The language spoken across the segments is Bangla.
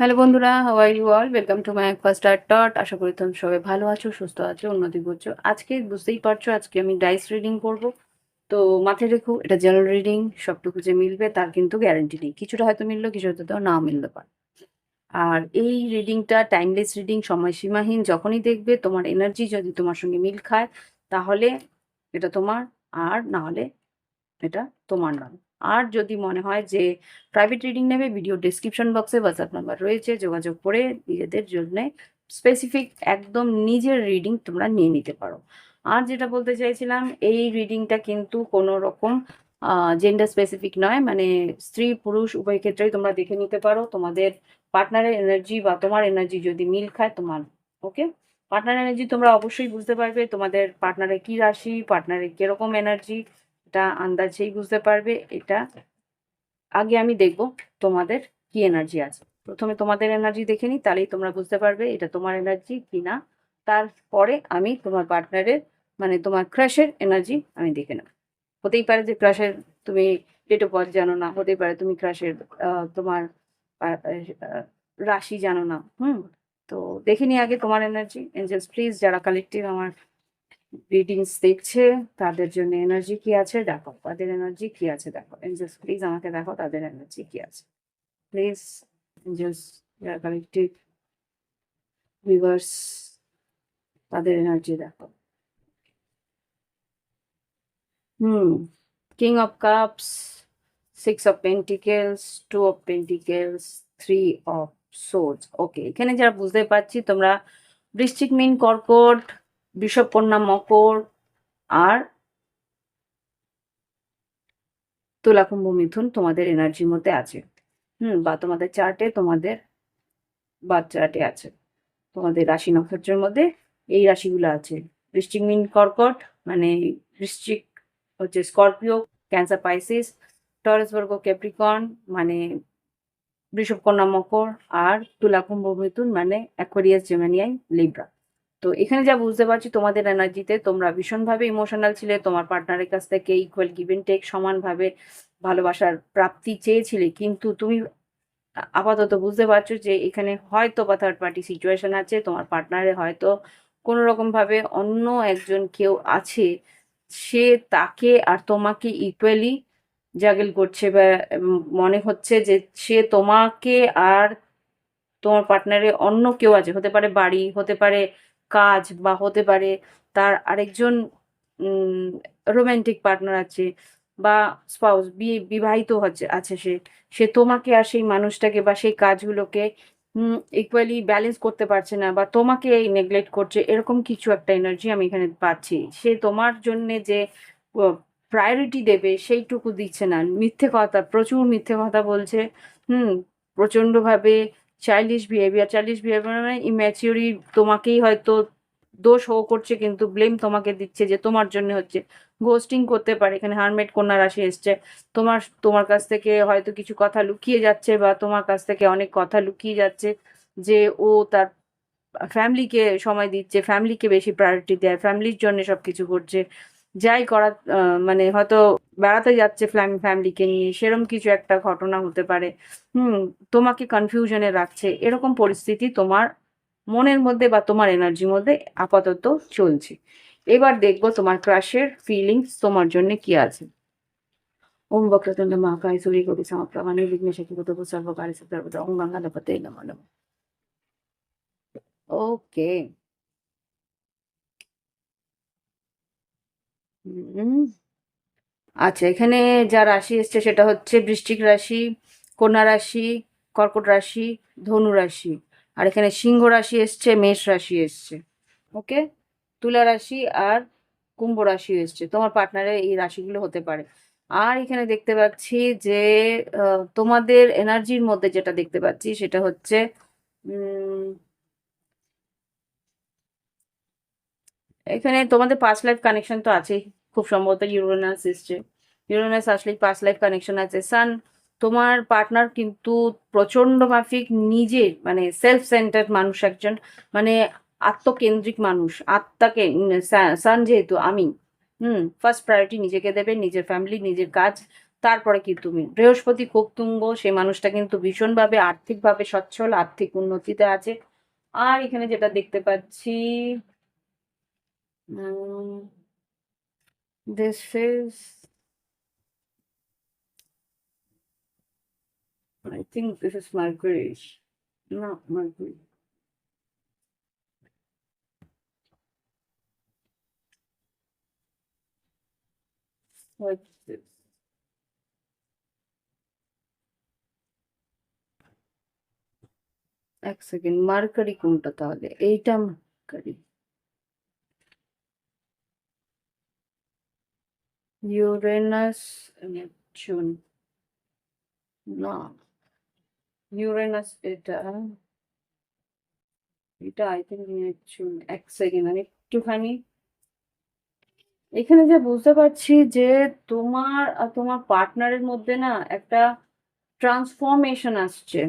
হ্যালো বন্ধুরা are you all welcome to my first art টট আশা করি তোমরা সবাই ভালো আছো, সুস্থ আছো, উন্নতি করছ আজকে বুঝতেই পারছ, আজকে আমি ডাইস রিডিং করব। তো মাথায় রেখো, এটা জেনারেল রিডিং সবটুকু যে মিলবে তার কিন্তু গ্যারেন্টি নেই। কিছুটা হয়তো মিললো কিছু হয়তো না মিলতে পারে। আর এই রিডিংটা টাইমলেস রিডিং সময়সীমাহীন, যখনই দেখবে তোমার এনার্জি যদি তোমার সঙ্গে মিল খায়, তাহলে এটা তোমার আর না হলে এটা তোমার নয়। আর যদি মনে হয় যে প্রাইভেট রিডিং নেবে ভিডিও ডিসক্রিপশন বক্সে হোয়াটসঅ্যাপ নাম্বার রয়েছে, যোগাযোগ করে নিজেদের জন্য স্পেসিফিক একদম নিজের রিডিং তোমরা নিয়ে নিতে পারো। আর যেটা বলতে চাইছিলাম, এই রিডিংটা কিন্তু কোনো রকম জেন্ডার স্পেসিফিক নয় মানে স্ত্রী, পুরুষ, উভয় ক্ষেত্রেই তোমরা দেখে নিতে পারো। তোমাদের পার্টনারের এনার্জি বা তোমার এনার্জি যদি মিল খায়, তোমার ওকে পার্টনার এনার্জি তোমরা অবশ্যই বুঝতে পারবে, তোমাদের পার্টনারের কি রাশি পার্টনারের কীরকম এনার্জি এটা আন্দাজেই বুঝতে পারবে, এটা আগে আমি দেখব তোমাদের কি এনার্জি আছে। প্রথমে তোমাদের এনার্জি দেখে নিই, তাহলেই তোমরা বুঝতে পারবে এটা তোমার এনার্জি কি না তারপরে আমি তোমার পার্টনারের মানে তোমার ক্রাশের এনার্জি আমি দেখে নেব। হতেই পারে যে ক্রাশের তুমি ডেট বার্থ জানো না, হতেই পারে তুমি ক্রাশের তোমার রাশি জানো না, হুম? তো দেখে নিই আগে তোমার এনার্জি এঞ্জেলস প্লিজ যারা কালেক্টিভ আমার রিডিংস দেখছে, তাদের জন্য এনার্জি কি আছে? দেখো, তাদের এনার্জি কি আছে? দেখো এঞ্জেলস প্লিজ আমাকে দেখো, তাদের এনার্জি কি আছে? প্লিজ এঞ্জেলস কালেক্টিভ ভিভার্স তাদের এনার্জি দেখো। হুম king of cups six of pentacles two of pentacles three of সোজ okay এখানে যারা বুঝতে পারছি, তোমরা বৃশ্চিক মিন কর্কট বিষবকন্যা মকর আর তুলাকুম্ভ মিথুন তোমাদের এনার্জির মধ্যে আছে। হুম, বা তোমাদের চার্টে তোমাদের বা চার্টে আছে। তোমাদের রাশি নক্ষত্রের মধ্যে এই রাশিগুলো আছে। বৃশ্চিক মিন কর্কট মানে বৃশ্চিক হচ্ছে স্করপিও, ক্যান্সার, পাইসিস, টরেস বর্গ, ক্যাপ্রিকন মানে বৃষভকন্যা মকর আর তুলাকুম্ভ মিথুন মানে অ্যাকোরিয়াস জেমানিয়াই লিব্রা তো এখানে যা বুঝতে পারছি তোমাদের এনার্জিতে তোমরা ভীষণভাবে ইমোশনাল ছিলে, তোমার পার্টনারের কাছ থেকে ইকুয়াল গিভেন টেক সমানভাবে ভালোবাসার প্রাপ্তি চেয়েছিলে। কিন্তু তুমি আপাতত বুঝতে পারছ যে এখানে হয়তো বা থার্ড পার্টি সিচুয়েশন আছে, তোমার পার্টনারে হয়তো কোনো রকমভাবে অন্য একজন কেউ আছে, সে তাকে আর তোমাকে ইকুয়ালি জাগেল করছে বা মনে হচ্ছে যে সে তোমাকে আর তোমার পার্টনারে অন্য কেউ আছে, হতে পারে বাড়ি, হতে পারে কাজ বা হতে পারে তার আরেকজন রোমান্টিক পার্টনার আছে বা স্পাউস বিবাহিত হচ্ছে, আছে সে সে তোমাকে আর সেই মানুষটাকে বা সেই কাজগুলোকে ইকুয়ালি ব্যালেন্স করতে পারছে না বা তোমাকে এই নেগলেক্ট করছে, এরকম কিছু একটা এনার্জি আমি এখানে পাচ্ছি। সে তোমার জন্য যে প্রায়োরিটি দেবে সেইটুকু দিচ্ছে না। মিথ্যে কথা, প্রচুর মিথ্যে কথা বলছে, হুম, প্রচণ্ডভাবে চাইল্ডিশ বিহেভিয়ার চাইল্ডিশ বিহেভিয়ার মানে ইম্যাচিওরি তোমাকেই হয়তো দোষ হো করছে কিন্তু ব্লেম তোমাকে দিচ্ছে যে তোমার জন্য হচ্ছে। গোস্টিং করতে পারে, এখানে হারমেট কন্যা রাশি এসছে। তোমার তোমার কাছ থেকে হয়তো কিছু কথা লুকিয়ে যাচ্ছে বা তোমার কাছ থেকে অনেক কথা লুকিয়ে যাচ্ছে যে ও তার ফ্যামিলিকে সময় দিচ্ছে ফ্যামিলিকে বেশি প্রায়োরিটি দেয় ফ্যামিলির জন্য সব কিছু করছে। যাই করা মানে হয়তো বেড়াতে যাচ্ছে ফ্যামিলিকে নিয়ে, সেরম কিছু একটা ঘটনা হতে পারে। হুম, তোমাকে কনফিউশনে রাখছে, এরকম পরিস্থিতি তোমার মনের মধ্যে বা তোমার এনার্জির মধ্যে আপাতত চলছে। এবার দেখব তোমার ক্রাশের ফিলিংস তোমার জন্য কি আছে। ওম বক্রতুণ্ড মহাকায় সূর্য কবি সমপ্রমাণে বিঘ্নেশ কিগত সর্বকারী সর্বদা ওম নমঃ নমঃ। ওকে আচ্ছা এখানে যা রাশি এসছে সেটা হচ্ছে বৃষ্টিক রাশি, কন্যা রাশি, কর্কট রাশি, ধনু রাশি। আর এখানে সিংহ রাশি এসছে, মেষ রাশি এসছে। ওকে? তুলা রাশি আর কুম্ভ রাশি এসছে। তোমার পার্টনারে এই রাশিগুলো হতে পারে। আর এখানে দেখতে পাচ্ছি যে তোমাদের এনার্জির মধ্যে যেটা দেখতে পাচ্ছি সেটা হচ্ছে এখানে তোমাদের পাঁচ লাইফ কানেকশন তো আছেই। খুব সম্ভবত ইউরেনাস এসছে। ইউরেনাস আসলেই পাস্ট লাইফ কানেকশন আছে। সান তোমার পার্টনার কিন্তু প্রচণ্ড মাফিক নিজের মানে সেলফ সেন্টার্ড মানুষ একজন মানে আত্মকেন্দ্রিক মানুষ। আত্মাকে সান যেহেতু আমি, হুম ফার্স্ট প্রায়োরিটি নিজেকে দেবে, নিজের ফ্যামিলি নিজের কাজ, তারপরে কি তুমি? বৃহস্পতি খুব তুঙ্গ, সেই মানুষটা কিন্তু ভীষণভাবে আর্থিকভাবে সচ্ছল, আর্থিক উন্নতিতে আছে। আর এখানে যেটা দেখতে পাচ্ছি This is I think this is Mercury. No, Mercury. What is this? এক সেকেন্ড মার্কারি কোনটা তাহলে এইটা মার্কারি ইউরেনাস নেপচুন না ইউরেনাস এটা এটা আই থিঙ্ক নেপচুন এক সেকেন্ড আমি একটুখানি এখানে যে বুঝতে পারছি যে তোমার, আর তোমার পার্টনারের মধ্যে না একটা ট্রান্সফরমেশন আসছে।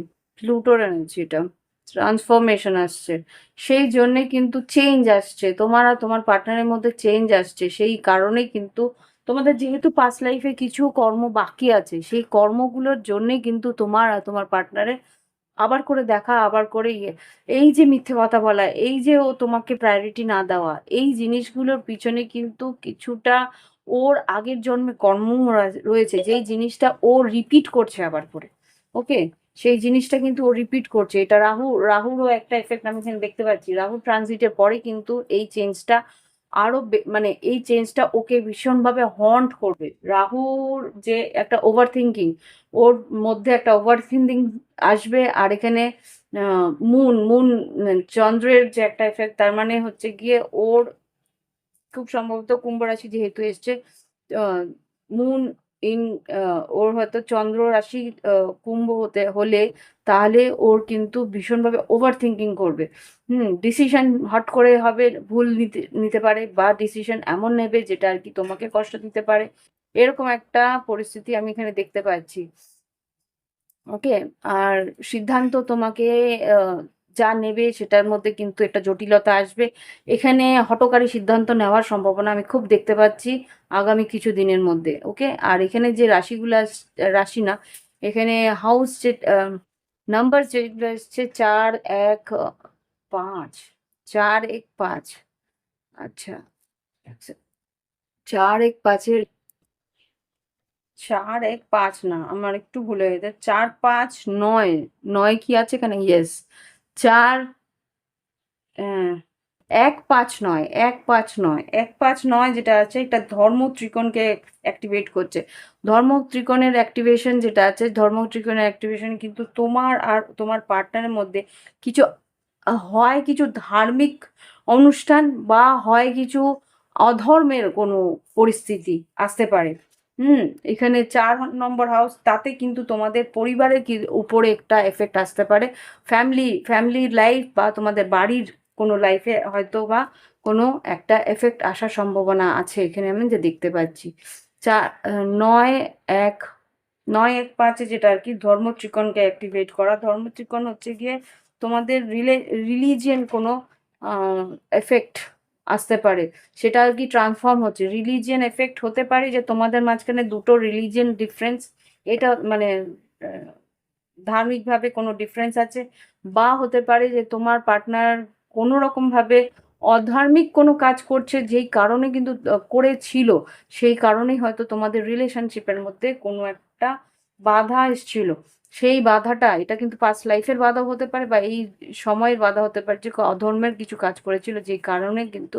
প্লুটোর এনার্জি এটা ট্রান্সফরমেশন আসছে। সেই জন্যে কিন্তু চেঞ্জ আসছে। তোমার আর তোমার পার্টনারের মধ্যে চেঞ্জ আসছে। সেই কারণে কিন্তু তোমাদের যেহেতু পাস্ট লাইফে কিছু কর্ম বাকি আছে, সেই কর্মগুলোর জন্যে কিন্তু তোমার আর তোমার পার্টনারের আবার করে দেখা, আবার করে ইয়ে। এই যে মিথ্যে কথা বলা, এই যে ও তোমাকে প্রায়োরিটি না দেওয়া, এই জিনিসগুলোর পিছনে কিন্তু কিছুটা ওর আগের জন্মে কর্ম রয়েছে, যেই জিনিসটা ও রিপিট করছে আবার করে ওকে সেই জিনিসটা কিন্তু ও রিপিট করছে। এটা রাহু, রাহুরও একটা এফেক্ট আমি দেখতে পাচ্ছি। রাহু ট্রানজিটের পরে কিন্তু এই চেঞ্জটা আরও মানে এই চেঞ্জটা ওকে ভীষণভাবে হন্ট করবে। রাহুর যে একটা ওভার থিঙ্কিং ওর মধ্যে একটা ওভার থিঙ্কিং আসবে আর এখানে মুন মুন চন্দ্রের যে একটা এফেক্ট তার মানে হচ্ছে গিয়ে ওর খুব সম্ভবত কুম্ভ রাশি যেহেতু এসছে মুন ইন ওর হয়তো চন্দ্র রাশি কুম্ভ হতে, হলে তাহলে ওর কিন্তু ভীষণভাবে ওভার থিঙ্কিং করবে। হুম ডিসিশন হট করে হবে, ভুল নিতে নিতে পারে বা ডিসিশন এমন নেবে যেটা আর কি তোমাকে কষ্ট দিতে পারে। এরকম একটা পরিস্থিতি আমি এখানে দেখতে পাচ্ছি। ওকে আর সিদ্ধান্ত তোমাকে যা নেবে সেটার মধ্যে কিন্তু একটা জটিলতা আসবে। এখানে হটকারী সিদ্ধান্ত নেওয়ার সম্ভাবনা আমি খুব দেখতে পাচ্ছি আগামী কিছু দিনের মধ্যে, ওকে? আর এখানে যে রাশিগুলো রাশি না, এখানে হাউস যে নাম্বার যেগুলো এসছে চার, এক পাঁচ, চার, এক, পাঁচ আচ্ছা চার, এক, পাঁচের, চার, এক, পাঁচ না, আমার একটু ভুলে গেছে, চার, পাঁচ, নয় নয় কি আছে এখানে? ইয়েস চার এক পাঁচ নয়, এক পাঁচ নয়, এক পাঁচ নয় যেটা আছে এটা ধর্ম ত্রিকোণকে অ্যাক্টিভেট করছে। ধর্ম ত্রিকোণের অ্যাক্টিভেশন যেটা আছে, ধর্ম ত্রিকোণের অ্যাক্টিভেশন কিন্তু তোমার আর তোমার পার্টনারের মধ্যে কিছু হয় কিছু ধার্মিক অনুষ্ঠান বা হয় কিছু অধর্মের কোনো পরিস্থিতি আসতে পারে। হুম, এখানে চার নম্বর হাউস তাতে কিন্তু তোমাদের পরিবারের কি উপরে একটা এফেক্ট আসতে পারে। ফ্যামিলি ফ্যামিলির লাইফ বা তোমাদের বাড়ির কোনো লাইফে হয়তো বা কোনো একটা এফেক্ট আসার সম্ভাবনা আছে। এখানে আমি যে দেখতে পাচ্ছি চা নয়, এক নয়, এক, পাঁচে যেটা আর কি ধর্ম ত্রিকোণকে অ্যাক্টিভেট করা। ধর্ম ত্রিকোণ হচ্ছে গিয়ে তোমাদের রিলে রিলিজিয়ান কোনো এফেক্ট আসতে পারে। সেটা আর কি ট্রান্সফর্ম হচ্ছে। রিলিজিয়ান এফেক্ট হতে পারে যে তোমাদের মাঝখানে দুটো রিলিজিয়ান ডিফারেন্স এটা মানে ধার্মিকভাবে কোনো ডিফারেন্স আছে, বা হতে পারে যে তোমার পার্টনার কোনো রকমভাবে অধার্মিক কোনো কাজ করছে, যেই কারণে কিন্তু করেছিল, সেই কারণেই হয়তো তোমাদের রিলেশনশিপের মধ্যে কোনো একটা বাধা এসছিল। সেই বাধাটা, এটা কিন্তু পাস্ট লাইফের বাধা হতে পারে বা এই সময়ের বাধা হতে পারে যে অধর্মের কিছু কাজ করেছিল যে কারণে কিন্তু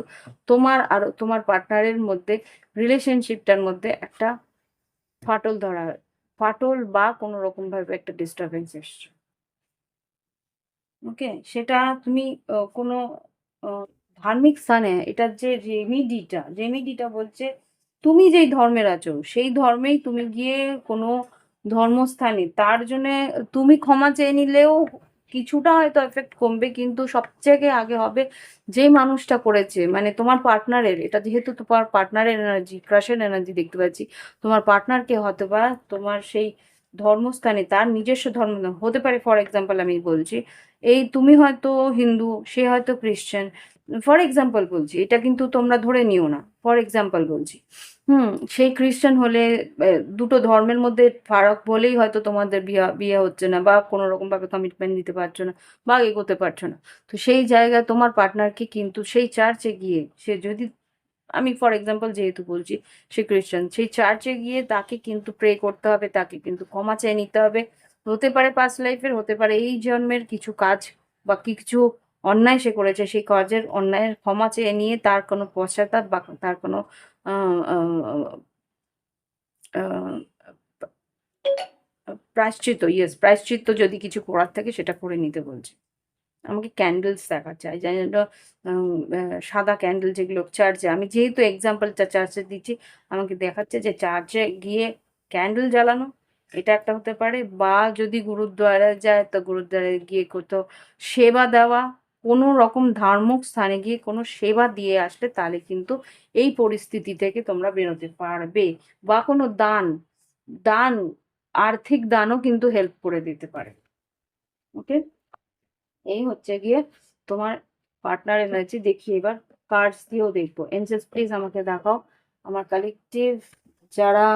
তোমার আর তোমার পার্টনারের মধ্যে রিলেশনশিপটার মধ্যে একটা ফাটল ধরা, ফাটল বা কোনো রকম ভাবে একটা ডিস্টারবেন্স এসছে। ওকে সেটা তুমি কোনো ধার্মিক স্থানে এটার যে রেমিডিটা রেমিডিটা বলছে তুমি যেই ধর্মের আছো, সেই ধর্মেই তুমি গিয়ে কোনো ধর্মস্থানে। তার জন্যে তুমি ক্ষমা চেয়ে নিলেও কিছুটা হয়তো এফেক্ট কমবে, কিন্তু সবথেকে আগে হবে যেই মানুষটা করেছে মানে তোমার পার্টনারের এটা যেহেতু তোমার পার্টনারের এনার্জি ক্রাশের এনার্জি দেখতে পাচ্ছি, তোমার পার্টনারকে হয়তো বা তোমার সেই ধর্মস্থানে, তার নিজস্ব ধর্ম হতে পারে ফর এক্সাম্পল আমি বলছি, এই তুমি হয়তো হিন্দু, সে হয়তো খ্রিশ্চান ফর এক্সাম্পল বলছি, এটা কিন্তু তোমরা ধরে নিও না ফর এক্সাম্পল বলছি। হুম, সেই খ্রিস্টান হলে দুটো ধর্মের মধ্যে ফারাক বলেই হয়তো তোমাদের বিয়ে বিয়ে হচ্ছে না বা কোনো রকম ভাবে কমিটমেন্ট দিতে পারছ না বা এগোতে পারছ না। তো সেই জায়গায় তোমার পার্টনারকে কিন্তু সেই চার্চে গিয়ে সে যদি, আমি ফর এক্সাম্পল যেহেতু বলছি সে খ্রিস্টান, সেই চার্চে গিয়ে তাকে কিন্তু প্রে করতে হবে, তাকে কিন্তু ক্ষমা চেয়ে নিতে হবে। হতে পারে পাস্ট লাইফের হতে পারে এই জন্মের কিছু কাজ বা কিছু অন্যায় সে করেছে, সেই কাজের অন্যায়ের ক্ষমা চেয়ে নিয়ে তার কোনো পশ্চাতাপ বা তার কোনো প্রায়শ্চিত্ত ইয়েস প্রায়শ্চিত্ত যদি কিছু করার থাকে সেটা করে নিতে বলছে। আমাকে ক্যান্ডেলস দেখাচ্ছে। আর জানি না সাদা ক্যান্ডেল যেগুলো চার্চে আমি যেহেতু এক্সাম্পলটা চার্চে দিচ্ছি, আমাকে দেখাচ্ছে যে চার্চে গিয়ে ক্যান্ডেল জ্বালানো, এটা একটা হতে পারে। বা যদি গুরুদ্বারা যায়, তো গুরুদ্বারায় গিয়ে কোথাও সেবা দেওয়া কোনো রকম ধার্মিক স্থানে গিয়ে কোনো সেবা দিয়ে আসলে তাহলে কিন্তু এই পরিস্থিতি থেকে তোমরা বেরোতে পারবে বা কোনো দান দান, আর্থিক দানও কিন্তু হেল্প করে দিতে পারে। ওকে এই হচ্ছে গিয়ে তোমার পার্টনার এনার্জি দেখি এবার কার্ডস দিয়েও দেখব। এনজেস প্লিজ আমাকে দেখাও। আমার কালেকটিভ যারা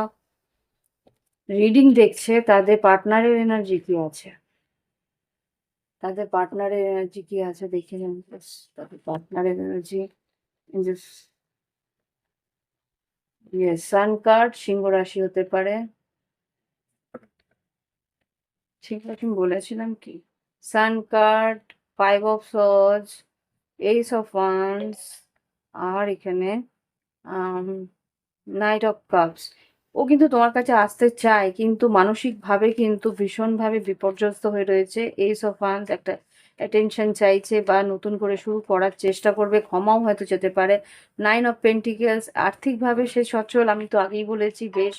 রিডিং দেখছে, তাদের পার্টনারের এনার্জি কি আছে? তাদের পার্টনারের এনার্জি কি আছে দেখে নিন। তাদের পার্টনারের এনার্জি সান কার্ড সিংহ রাশি হতে পারে। ঠিক আছে বলেছিলাম কি? সান কার্ড ফাইভ অফ সজ এইস অফ আর এখানে নাইট অফ কাপস ও কিন্তু তোমার কাছে আসতে চায়, কিন্তু মানসিকভাবে কিন্তু ভীষণভাবে বিপর্যস্ত হয়ে রয়েছে। এইস অফ ওয়ান্স একটা অ্যাটেনশন চাইছে বা নতুন করে শুরু করার চেষ্টা করবে, ক্ষমাও হয়তো যেতে পারে। নাইন অফ পেন্টিকেলস আর্থিকভাবে সে সচ্ছল, আমি তো আগেই বলেছি, বেশ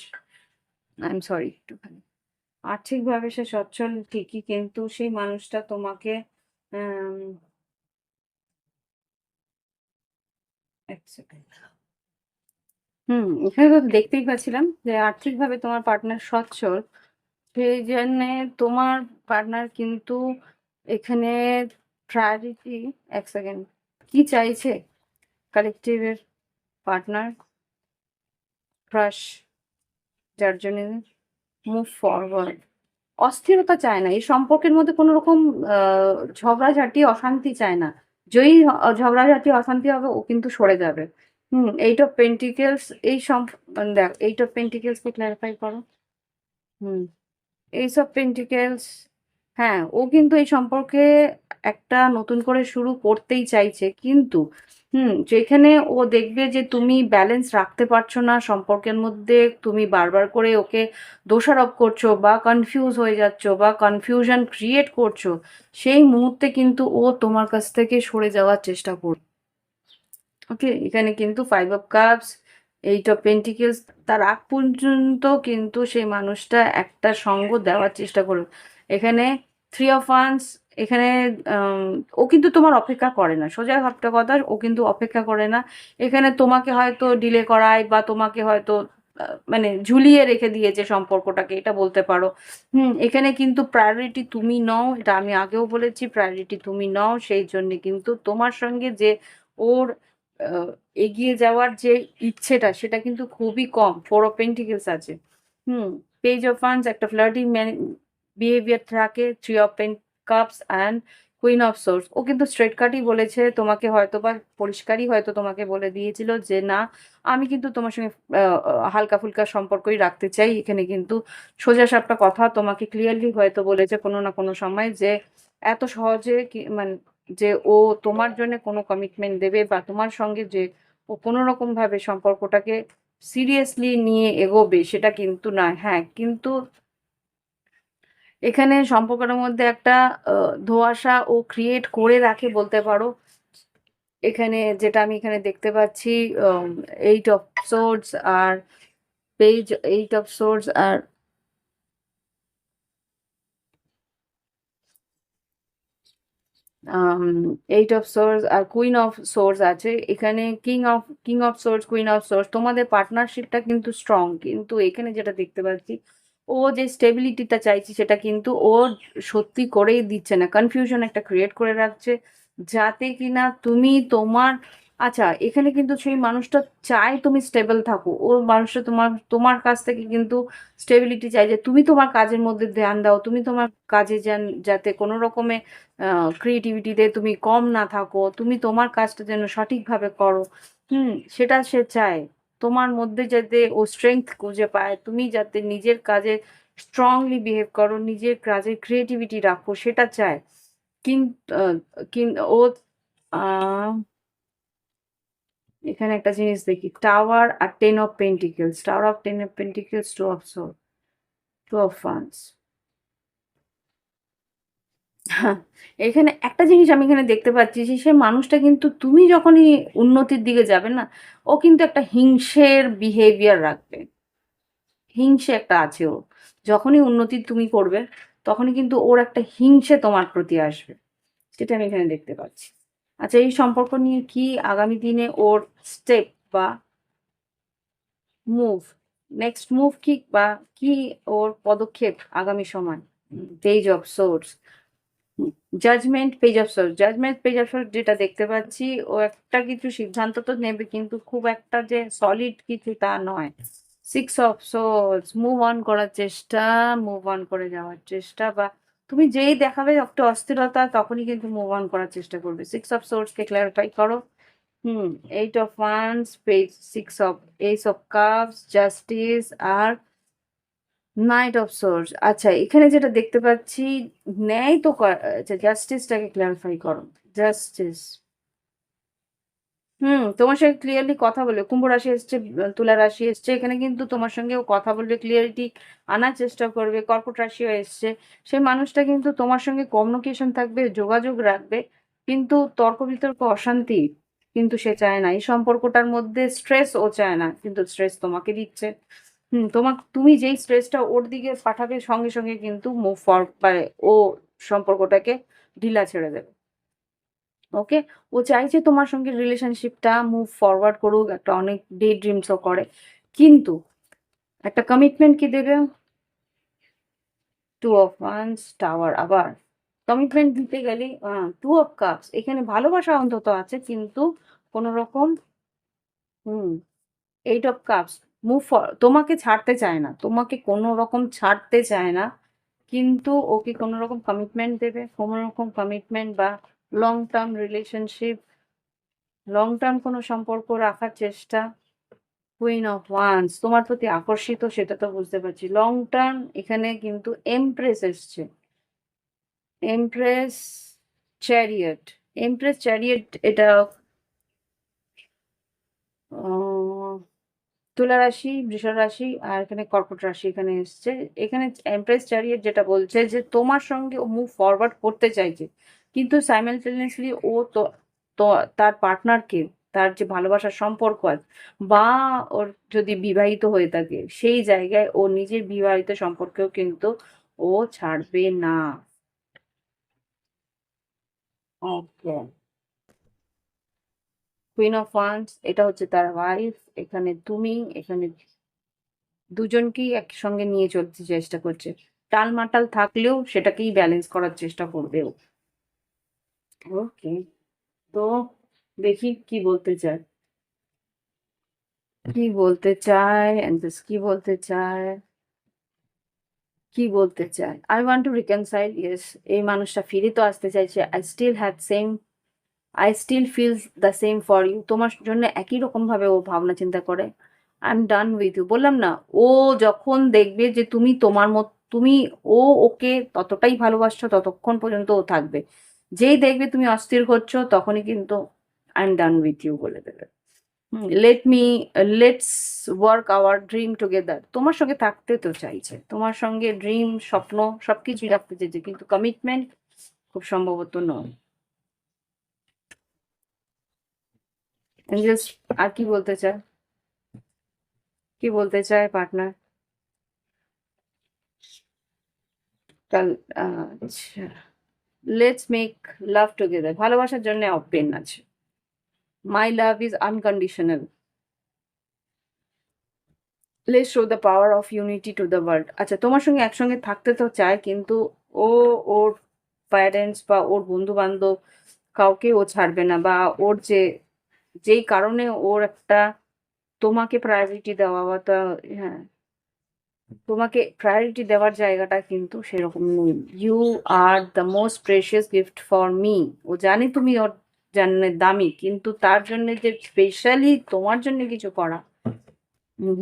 আই এম সরি একটুখানি। আর্থিকভাবে সে সচ্ছল, ঠিকই, কিন্তু সেই মানুষটা তোমাকে এক সেকেন্ড হুম, এখানে তো দেখতেই পাচ্ছিলাম যে আর্থিকভাবে তোমার পার্টনার সচ্ছল। সেই জন্যে তোমার পার্টনার কিন্তু এখানে প্রায়োরিটি এক সেকেন্ড কি চাইছে কালেকটিভের পার্টনার ক্রাশ যার জন্য মুভ ফরওয়ার্ড অস্থিরতা চায় না, এই সম্পর্কের মধ্যে কোনো রকম ঝগড়াঝাটি, অশান্তি চায় না। যেই ঝগড়াঝাটি, অশান্তি হবে, ও কিন্তু সরে যাবে। হুম এইট অফ পেন্টিকেলস এই সম মানে দেখ এইট অফ পেন্টিকেলসকে ক্ল্যারিফাই করো। হুম এইস অফ পেন্টিকেলস হ্যাঁ ও কিন্তু এই সম্পর্কে একটা নতুন করে শুরু করতেই চাইছে, কিন্তু, হুম, যেখানে ও দেখবে যে তুমি ব্যালেন্স রাখতে পারছ না, সম্পর্কের মধ্যে তুমি বারবার করে ওকে দোষারোপ করছ বা কনফিউজ হয়ে যাচ্ছো বা কনফিউশন ক্রিয়েট করছ, সেই মুহূর্তে কিন্তু ও তোমার কাছ থেকে সরে যাওয়ার চেষ্টা করবে। ওকে, এখানে কিন্তু five of cups eight of pentacles তার আগ পর্যন্ত কিন্তু সেই মানুষটা একটা সঙ্গ দেওয়ার চেষ্টা করবে। এখানে থ্রি অফ ওয়ান্স এখানে ও কিন্তু তোমার অপেক্ষা করে না। সোজা একটা কথা, ও কিন্তু অপেক্ষা করে না। এখানে তোমাকে হয়তো ডিলে করায় বা তোমাকে হয়তো মানে ঝুলিয়ে রেখে দিয়েছে সম্পর্কটাকে, এটা বলতে পারো। হুম, এখানে কিন্তু প্রায়োরিটি তুমি নও, এটা আমি আগেও বলেছি প্রায়োরিটি তুমি নও, সেই জন্য কিন্তু তোমার সঙ্গে যে ওর এগিয়ে যাওয়ার যে ইচ্ছেটা, সেটা কিন্তু খুবই কম। ফোর অফ পেন্টিকেলস আছে। হুম পেজ অফ ফান্ডস একটা ফ্লার্টি বিহেভিয়ার থাকে। Three of pen cups and queen of swords ও কিন্তু স্ট্রেট কাটই বলেছে, তোমাকে হয়তো বা পরিষ্কারই হয়তো তোমাকে বলে দিয়েছিল যে, না, আমি কিন্তু তোমার সঙ্গে হালকা ফুলকা সম্পর্কই রাখতে চাই। এখানে কিন্তু সোজা সাপটা কথা তোমাকে ক্লিয়ারলি হয়তো বলেছে কোনো না কোনো সময় যে, এত সহজে মানে যে ও তোমার জন্য কোনো কমিটমেন্ট দেবে বা তোমার সঙ্গে যে ও কোনো রকমভাবে সম্পর্কটাকে সিরিয়াসলি নিয়ে এগোবে সেটা কিন্তু না। হ্যাঁ কিন্তু এখানে সম্পর্কের মধ্যে একটা ধোঁয়াশা ও ক্রিয়েট করে রাখে বলতে পারো। এখানে যেটা আমি এখানে দেখতে পাচ্ছি এইট অফ সোর্স আর পেজ এইট অফ সোর্স আর এইট অফ সোর্স আর কুইন অফ সোর্স আছে। এখানে king of king of swords queen of swords তোমাদের পার্টনারশিপটা কিন্তু স্ট্রং কিন্তু এখানে যেটা দেখতে পাচ্ছি, ও যে স্টেবিলিটিটা চাইছি সেটা কিন্তু ও সত্যি করেই দিচ্ছে না। কনফিউশন একটা ক্রিয়েট করে রাখছে, যাতে কিনা তুমি তোমার আচ্ছা এখানে কিন্তু সেই মানুষটা চায় তুমি স্টেবল থাকো। ও মানুষটা তোমার তোমার কাছ থেকে কিন্তু স্টেবিলিটি চাই যে তুমি তোমার কাজের মধ্যে ধ্যান দাও, তুমি তোমার কাজে যেন, যাতে কোনো রকমে ক্রিয়েটিভিটিতে তুমি কম না থাকো, তুমি তোমার কাজটা যেন সঠিকভাবে করো। হুম, সেটা সে চায়। তোমার মধ্যে যাতে ও স্ট্রেংথ খুঁজে পায়, তুমি যাতে নিজের কাজে স্ট্রংলি বিহেভ করো, নিজের কাজে ক্রিয়েটিভিটি রাখো, সেটা চায়। কিন্তু ও এখানে একটা জিনিস দেখি tower R ten of pentacles tower of ten of pentacles two of soul two of funds এখানে একটা জিনিস আমি এখানে দেখতে পাচ্ছি যে সে মানুষটা কিন্তু তুমি যখনই উন্নতির দিকে যাবে না, ও কিন্তু একটা হিংসের বিহেভিয়ার রাখবে। হিংসে একটা আছে ও। যখনই উন্নতি তুমি করবে, তখনই কিন্তু ওর একটা হিংসে তোমার প্রতি আসবে। সেটা আমি এখানে দেখতে পাচ্ছি। আচ্ছা এই সম্পর্ক নিয়ে কি আগামী দিনে ওর স্টেপ বা মুভ নেক্সট মুভ কি বা কি ওর পদক্ষেপ আগামী সময়? Page of swords judgement page of swords judgement page of swords যেটা দেখতে পাচ্ছি, ও একটা কিছু সিদ্ধান্ত তো নেবে, কিন্তু খুব একটা যে সলিড কিছু তা নয়। Six of swords move on করার চেষ্টা মুভ অন করে যাওয়ার চেষ্টা বা তুমি যেই দেখাবে একটা অস্থিরতা, তখনই কিন্তু মুভ অন করার চেষ্টা করবে। সিক্স অফ সোর্সকে ক্লারিফাই করো। হুম eight of wands page six of ace of cups justice R knight of swords আচ্ছা এখানে যেটা দেখতে পাচ্ছি, ন্যায় তো আচ্ছা জাস্টিসটাকে ক্লারিফাই করো। জাস্টিস হুম, তোমার সঙ্গে ক্লিয়ারলি কথা বলে, কুম্ভ রাশি এসছে তুলা রাশি এসছে, এখানে কিন্তু তোমার সঙ্গে ও কথা বলবে ক্লিয়ারিটি আনার চেষ্টা করবে, কর্কট রাশিও এসছে, সেই মানুষটা কিন্তু তোমার সঙ্গে কমিউনিকেশন থাকবে, যোগাযোগ রাখবে, কিন্তু তর্ক বিতর্ক, অশান্তি কিন্তু সে চায় না, এই সম্পর্কটার মধ্যে স্ট্রেস ও চায় না, কিন্তু স্ট্রেস তোমাকে দিচ্ছে। হুম, তোমার, তুমি যেই স্ট্রেসটা ওর দিকে পাঠাবে, সঙ্গে সঙ্গে কিন্তু মুভ ফর মানে ও সম্পর্কটাকে ঢিলা ছেড়ে দেবে। ওকে ও চাইছে তোমার সঙ্গে রিলেশনশিপটা মুভ ফরওয়ার্ড করুক, একটা অনেক ডে ড্রিমসও করে। কিন্তু একটা কমিটমেন্ট কি দেবে? টু অফ ওয়ান্স টাওয়ার আবার কমিটমেন্ট দিতে গেলে টু অফ কাপস এখানে ভালোবাসা অন্তত আছে, কিন্তু কোনো রকম, hmm eight of cups move তোমাকে ছাড়তে চায় না, তোমাকে কোনো রকম ছাড়তে চায় না, কিন্তু ওকে কোনো রকম কমিটমেন্ট দেবে, কোনো রকম কমিটমেন্ট বা long term relationship long term কোনো সম্পর্ক রাখার চেষ্টা কুইন অফ ওয়ান্স তোমার প্রতি আকর্ষিত সেটা তো বুঝতে পারছি। লং টার্ম এখানে কিন্তু এমপ্রেস এসছে। এমপ্রেস চ্যারিয়েট এমপ্রেস চ্যারিয়েট এটা তুলা রাশি, বৃষ রাশি আর এখানে কর্কট রাশি এখানে এসছে। এখানে এমপ্রেস চ্যারিয়েট যেটা বলছে যে তোমার সঙ্গে মুভ ফরওয়ার্ড করতে চাইছে। কিন্তু সাইমালটেনিয়াসলি ও তো তার পার্টনারকে তার যে ভালোবাসার সম্পর্ক আছে বা ওর যদি বিবাহিত হয়ে থাকে সেই জায়গায় ও নিজের বিবাহিত সম্পর্কেও কিন্তু ও ছাড়বে না। ওকে কুইন অফ ওয়ান্স এটা হচ্ছে তার ওয়াইফ এখানে তুমি এখানে দুজনকেই একসঙ্গে নিয়ে চলতে চেষ্টা করছে। টাল টালমাটাল থাকলেও সেটাকেই ব্যালেন্স করার চেষ্টা করবে ও। ওকে তো দেখি কি বলতে চায়। কি বলতে চায়? কি বলতে চায়? কি বলতে চায়? I want to reconcile yes এই মানুষটা ফিরে তো আসতে চাইছে। I still have same I still feel the same for you তোমার জন্য একই রকম ভাবে ও ভাবনা চিন্তা করে। I am done with you বললাম না, ও যখন দেখবে যে তুমি তোমার মত, তুমি ও ওকে ততটাই ভালোবাসছো, ততক্ষণ পর্যন্ত ও থাকবে। যেই দেখবে তুমি অস্থির হচ্ছ তখনই কিন্তু I am done with you বলে দেবে। Let me let's work our dream together তোমার সঙ্গে থাকতে তো চাইছে। তোমার সঙ্গে ড্রিম স্বপ্ন সবকিছুই রাখতে চাইছে কিন্তু কমিটমেন্ট খুব সম্ভবত নয়। আর কি বলতে চায়? কি বলতে চায় পার্টনার কাল আচ্ছা। লেটস মেক লাভ টুগেদার ভালোবাসার জন্য ওপেন আছে। My love is unconditional let's show the power of unity to the world আচ্ছা তোমার সঙ্গে একসঙ্গে থাকতে তো চায়, কিন্তু ও, ওর প্যারেন্টস বা ওর বন্ধু বান্ধব কাউকে ও ছাড়বে না বা ওর যে, যেই কারণে ওর একটা তোমাকে প্রায়োরিটি দেওয়া বা হ্যাঁ। তোমাকে প্রায়োরিটি দেওয়ার জায়গাটা কিন্তু সেরকম নেই you are the most precious gift for me ও জানে তুমি ওর জন্য দামি, কিন্তু তার জন্য যে স্পেশালি তোমার জন্য কিছু করা হুম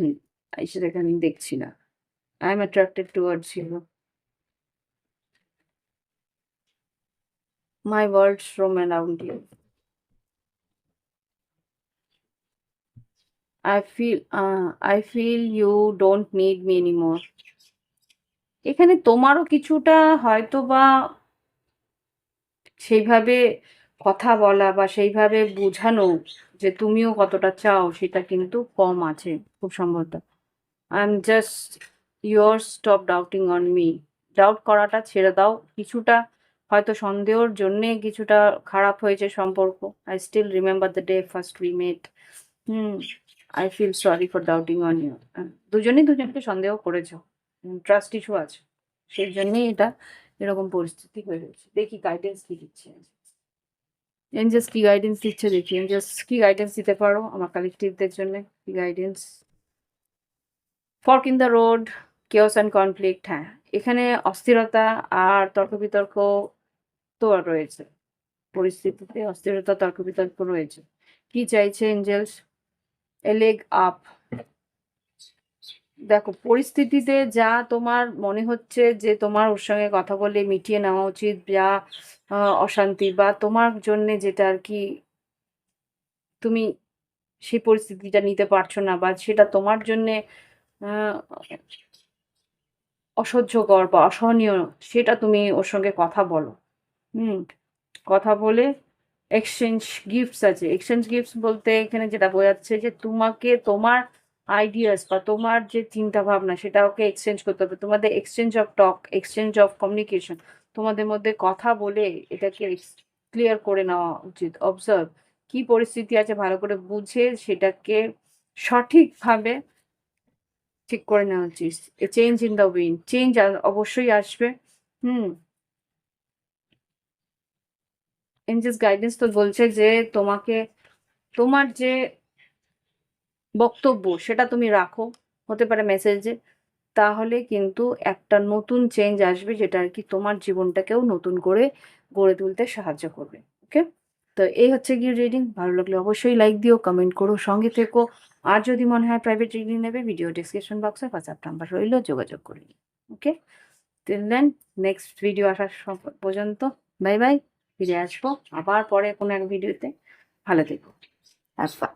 সেটাকে আমি দেখছি না। I am attracted towards you my words from around you Feel uh, I feel you don't need me anymore. এখানে তোমারও কিছুটা হয়তো বা সেইভাবে কথা বলা বা সেইভাবে বোঝানো যে তুমিও কতটা চাও সেটা কিন্তু কম আছে খুব সম্ভবত। I am just your stop doubting on me doubt করাটা ছেড়ে দাও। কিছুটা হয়তো সন্দেহর জন্যে কিছুটা খারাপ হয়েছে সম্পর্ক। I still remember the day first we met hmm. I feel sorry for doubting on you দুজনেই দুজনকে সন্দেহ করেছ। ট্রাস্ট ইস্যু আছে। সেই জন্যই এটা এরকম পরিস্থিতি হয়ে রয়েছে। দেখি গাইডেন্স কি দিচ্ছে। এনজাস কি গাইডেন্স দিচ্ছে দেখি। এনজাস কি গাইডেন্স দিতে পারো আমার কালেকটিভদের জন্য? কি guidance fork in the road chaos and conflict হ্যাঁ। এখানে অস্থিরতা আর তর্ক বিতর্ক তো রয়েছে। পরিস্থিতিতে অস্থিরতা তর্ক বিতর্ক রয়েছে। কি চাইছে এঞ্জেলস লেগ আপ দেখো, পরিস্থিতিতে যা তোমার মনে হচ্ছে যে তোমার ওর সঙ্গে কথা বলে মিটিয়ে নেওয়া উচিত যা অশান্তি বা তোমার জন্য যেটা আর কি, তুমি সেই পরিস্থিতিটা নিতে পারছ না বা সেটা তোমার জন্যে অসহ্যকর বা অসহনীয়, সেটা তুমি ওর সঙ্গে কথা বলো। হুম, কথা বলে এক্সচেঞ্জ গিফটস আছে। এক্সচেঞ্জ গিফটস বলতে এখানে যেটা বোঝাচ্ছে যে তোমাকে তোমার আইডিয়াস বা তোমার যে চিন্তা ভাবনা সেটা ওকে এক্সচেঞ্জ করতে হবে। তোমাদের exchange of talk exchange of communication তোমাদের মধ্যে কথা বলে এটাকে ক্লিয়ার করে নেওয়া উচিত। অবজার্ভ কি পরিস্থিতি আছে ভালো করে বুঝে সেটাকে সঠিকভাবে ঠিক করে নেওয়া উচিত। Change in the wind change অবশ্যই আসবে। হুম। এনজেস গাইডেন্স তো বলছে যে তোমাকে, তোমার যে বক্তব্য সেটা তুমি রাখো, হতে পারে মেসেজে তাহলে কিন্তু একটা নতুন চেঞ্জ আসবে যেটা আর কি তোমার জীবনটাকেও নতুন করে গড়ে তুলতে সাহায্য করবে ওকে তো এই হচ্ছে গিয়ে রিডিং ভালো লাগলে অবশ্যই লাইক দিও কমেন্ট করো, সঙ্গে থেকো। আর যদি মনে হয় প্রাইভেট রিডিং নেবে ভিডিও ডিসক্রিপশন বক্সে হোয়াটসঅ্যাপ নাম্বার রইল, যোগাযোগ করে ওকে দেন নেক্সট ভিডিও আসার পর্যন্ত বাই বাই ফিরে আসব। আবার পরে কোনো এক ভিডিওতে। ভালো থেকো। Have fun